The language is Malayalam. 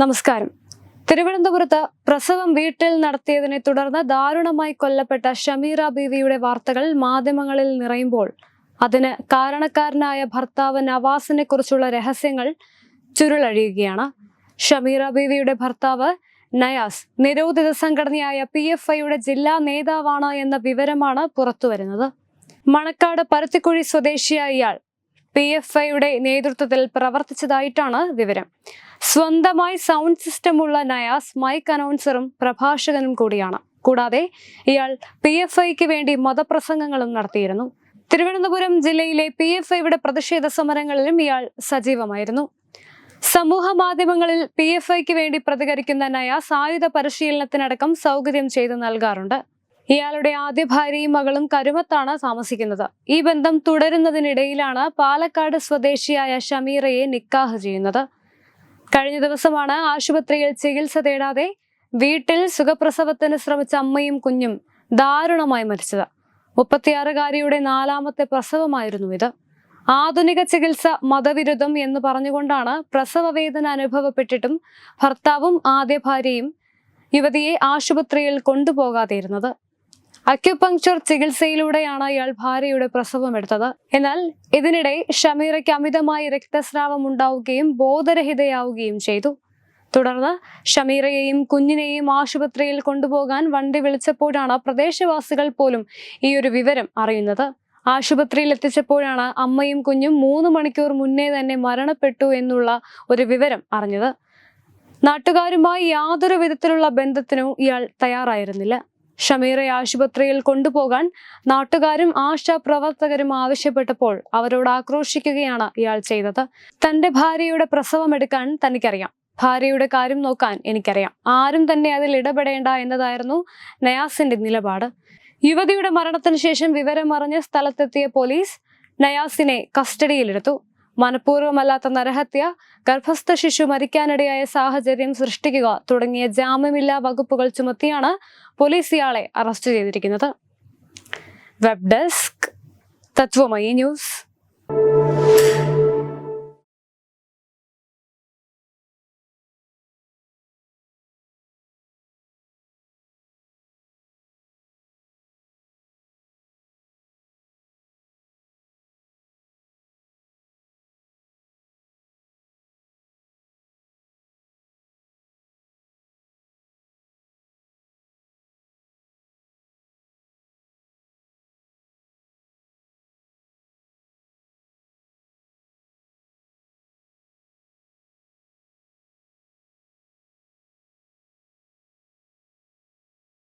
നമസ്കാരം. തിരുവനന്തപുരത്ത് പ്രസവം വീട്ടിൽ നടത്തിയതിനെ തുടർന്ന് ദാരുണമായി കൊല്ലപ്പെട്ട ഷമീറ ബീവിയുടെ വാർത്തകൾ മാധ്യമങ്ങളിൽ നിറയുമ്പോൾ അതിന് കാരണക്കാരനായ ഭർത്താവ് നവാസിനെ കുറിച്ചുള്ള രഹസ്യങ്ങൾ ചുരുളഴിയുകയാണ്. ഷമീറ ബീവിയുടെ ഭർത്താവ് നയാസ് നിരോധിത സംഘടനയായ പി എഫ് ഐയുടെ ജില്ലാ നേതാവാണ് എന്ന വിവരമാണ് പുറത്തുവരുന്നത്. മണക്കാട് പരുത്തിക്കുഴി സ്വദേശിയായ ഇയാൾ പി എഫ് ഐയുടെ നേതൃത്വത്തിൽ പ്രവർത്തിച്ചതായിട്ടാണ് വിവരം. സ്വന്തമായി സൗണ്ട് സിസ്റ്റമുള്ള നയാസ് മൈക്ക് അനൗൺസറും പ്രഭാഷകനും കൂടിയാണ്. കൂടാതെ ഇയാൾ പി എഫ് ഐക്ക് വേണ്ടി മതപ്രസംഗങ്ങളും നടത്തിയിരുന്നു. തിരുവനന്തപുരം ജില്ലയിലെ പി എഫ് ഐയുടെ പ്രതിഷേധ സമരങ്ങളിലും ഇയാൾ സജീവമായിരുന്നു. സമൂഹ മാധ്യമങ്ങളിൽ പി എഫ് ഐക്ക് വേണ്ടി പ്രതികരിക്കുന്ന നയാസ് ആയുധ പരിശീലനത്തിനടക്കം സൗകര്യം ചെയ്തു നൽകാറുണ്ട്. ഇയാളുടെ ആദ്യ ഭാര്യയും മകളും കരുമത്താണ് താമസിക്കുന്നത്. ഈ ബന്ധം തുടരുന്നതിനിടയിലാണ് പാലക്കാട് സ്വദേശിയായ ഷമീറയെ നിക്കാഹ് ചെയ്യുന്നത്. കഴിഞ്ഞ ദിവസമാണ് ആശുപത്രിയിൽ ചികിത്സ തേടാതെ വീട്ടിൽ സുഖപ്രസവത്തിന് ശ്രമിച്ച അമ്മയും കുഞ്ഞും ദാരുണമായി മരിച്ചത്. മുപ്പത്തിയാറുകാരിയുടെ നാലാമത്തെ പ്രസവമായിരുന്നു ഇത്. ആധുനിക ചികിത്സ മതവിരുദ്ധം എന്ന് പറഞ്ഞുകൊണ്ടാണ് പ്രസവ വേദന അനുഭവപ്പെട്ടിട്ടും ഭർത്താവും ആദ്യ ഭാര്യയും യുവതിയെ ആശുപത്രിയിൽ കൊണ്ടുപോകാതിരുന്നത്. അക്യുപങ്ക്ചർ ചികിത്സയിലൂടെയാണ് ഇയാൾ ഭാര്യയുടെ പ്രസവം എടുത്തത്. എന്നാൽ ഇതിനിടെ ഷമീറയ്ക്ക് അമിതമായ രക്തസ്രാവം ഉണ്ടാവുകയും ബോധരഹിതയാവുകയും ചെയ്തു. തുടർന്ന് ഷമീറയെയും കുഞ്ഞിനെയും ആശുപത്രിയിൽ കൊണ്ടുപോകാൻ വണ്ടി വിളിച്ചപ്പോഴാണ് പ്രദേശവാസികൾ പോലും ഈ ഒരു വിവരം അറിയുന്നത്. ആശുപത്രിയിൽ എത്തിച്ചപ്പോഴാണ് അമ്മയും കുഞ്ഞും മൂന്ന് മണിക്കൂർ മുന്നേ തന്നെ മരണപ്പെട്ടു എന്നുള്ള ഒരു വിവരം അറിഞ്ഞത്. നാട്ടുകാരുമായി യാതൊരു വിധത്തിലുള്ള ബന്ധത്തിനും ഇയാൾ തയ്യാറായിരുന്നില്ല. ഷമീറെ ആശുപത്രിയിൽ കൊണ്ടുപോകാൻ നാട്ടുകാരും ആശാപ്രവർത്തകരും ആവശ്യപ്പെട്ടപ്പോൾ അവരോട് ആക്രോശിക്കുകയാണ് ഇയാൾ ചെയ്തത്. തന്റെ ഭാര്യയുടെ പ്രസവം എടുക്കാൻ തനിക്കറിയാം. ഭാര്യയുടെ കാര്യം നോക്കാൻ എനിക്കറിയാം. ആരും തന്നെ അതിൽ ഇടപെടേണ്ട എന്നതായിരുന്നു നയാസിന്റെ നിലപാട്. യുവതിയുടെ മരണത്തിന് ശേഷം വിവരമറിഞ്ഞ് സ്ഥലത്തെത്തിയ പോലീസ് നയാസിനെ കസ്റ്റഡിയിലെടുത്തു. മനഃപൂർവമല്ലാത്ത നരഹത്യ ഗർഭസ്ഥ ശിശു മരിക്കാനിടയായ സാഹചര്യം സൃഷ്ടിക്കുക തുടങ്ങിയ ജാമ്യമില്ലാ വകുപ്പുകൾ ചുമത്തിയാണ് പോലീസ് ഇയാളെ അറസ്റ്റ് ചെയ്തിരിക്കുന്നത്. Web desk Tatwamayi news.